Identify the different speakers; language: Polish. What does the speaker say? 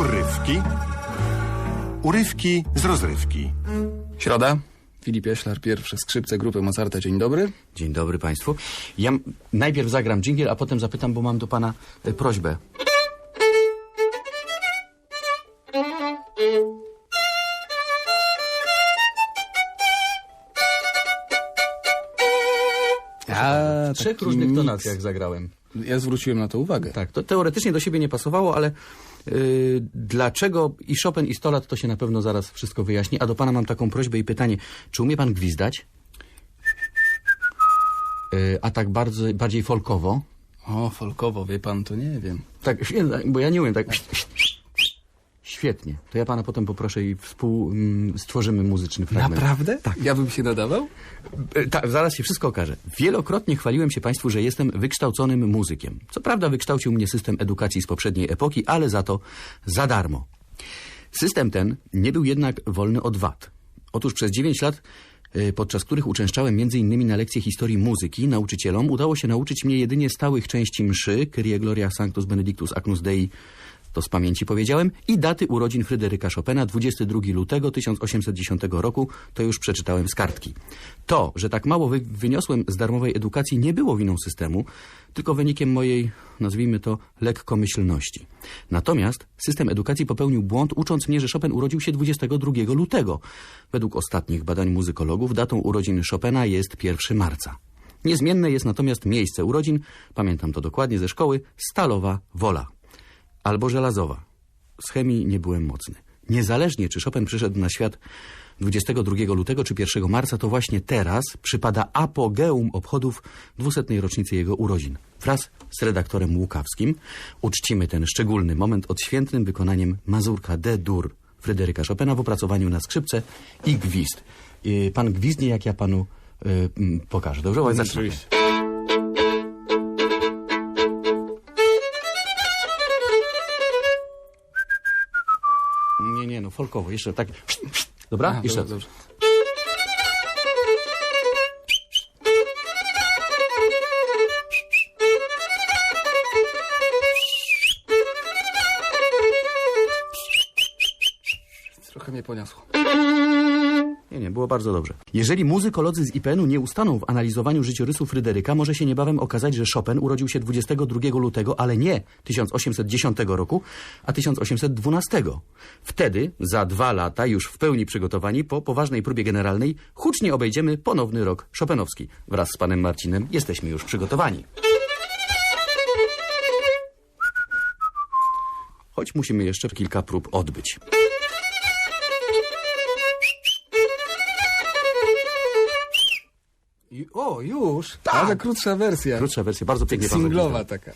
Speaker 1: Urywki. Urywki z rozrywki.
Speaker 2: Środa. Filip Jeślar, pierwsze skrzypce grupy Mozarta. Dzień dobry.
Speaker 3: Dzień dobry Państwu. Ja najpierw zagram dżingiel, a potem zapytam, bo mam do Pana e, prośbę.
Speaker 2: A,
Speaker 3: W trzech różnych
Speaker 2: miks.
Speaker 3: tonacjach zagrałem.
Speaker 2: Ja zwróciłem na to uwagę.
Speaker 3: Tak, to teoretycznie do siebie nie pasowało, ale y, dlaczego i Chopin i Stolat to się na pewno zaraz wszystko wyjaśni. A do Pana mam taką prośbę i pytanie. Czy umie Pan gwizdać? Y, a tak bardzo, bardziej folkowo?
Speaker 2: O, folkowo, wie pan, to nie wiem.
Speaker 3: Tak, bo ja nie umiem tak. Świetnie. To ja Pana potem poproszę i współ mm, stworzymy muzyczny fragment.
Speaker 2: Naprawdę? Tak. Ja bym się nadawał?
Speaker 3: E, Tak, zaraz się wszystko okaże. Wielokrotnie chwaliłem się Państwu, że jestem wykształconym muzykiem. Co prawda wykształcił mnie system edukacji z poprzedniej epoki, ale za to za darmo. System ten nie był jednak wolny od wad. Otóż przez 9 lat, e, podczas których uczęszczałem m.in. na lekcje historii muzyki, nauczycielom udało się nauczyć mnie jedynie stałych części mszy, Kyrie Gloria Sanctus Benedictus Agnus Dei, to z pamięci powiedziałem, i daty urodzin Fryderyka Chopina 22 lutego 1810 roku, to już przeczytałem z kartki. To, że tak mało wy wyniosłem z darmowej edukacji nie było winą systemu, tylko wynikiem mojej, nazwijmy to, lekkomyślności. Natomiast system edukacji popełnił błąd, ucząc mnie, że Chopin urodził się 22 lutego. Według ostatnich badań muzykologów datą urodzin Chopina jest 1 marca. Niezmienne jest natomiast miejsce urodzin, pamiętam to dokładnie ze szkoły, Stalowa Wola albo żelazowa. Z chemii nie byłem mocny. Niezależnie, czy Chopin przyszedł na świat 22 lutego czy 1 marca, to właśnie teraz przypada apogeum obchodów 200. rocznicy jego urodzin. Wraz z redaktorem Łukawskim uczcimy ten szczególny moment odświętnym wykonaniem mazurka D-dur Fryderyka Chopina w opracowaniu na skrzypce i gwizd. Yy, Pan gwizdnie, jak ja panu mm, pokażę. Dobrze? Zacznę. Nie, no folkowo. Jeszcze tak. Dobra?
Speaker 2: Aha,
Speaker 3: Jeszcze
Speaker 2: dobrze, dobrze. Trochę mnie poniosło.
Speaker 3: Nie, nie, było bardzo dobrze. Jeżeli muzykolodzy z IPN-u nie ustaną w analizowaniu życiorysu Fryderyka, może się niebawem okazać, że Chopin urodził się 22 lutego, ale nie 1810 roku, a 1812. Wtedy, za dwa lata, już w pełni przygotowani, po poważnej próbie generalnej, hucznie obejdziemy ponowny rok Chopinowski. Wraz z panem Marcinem jesteśmy już przygotowani. Choć musimy jeszcze kilka prób odbyć.
Speaker 2: O, już? Tak. Ale krótsza wersja.
Speaker 3: Krótsza wersja, bardzo pięknie
Speaker 2: Singlowa taka.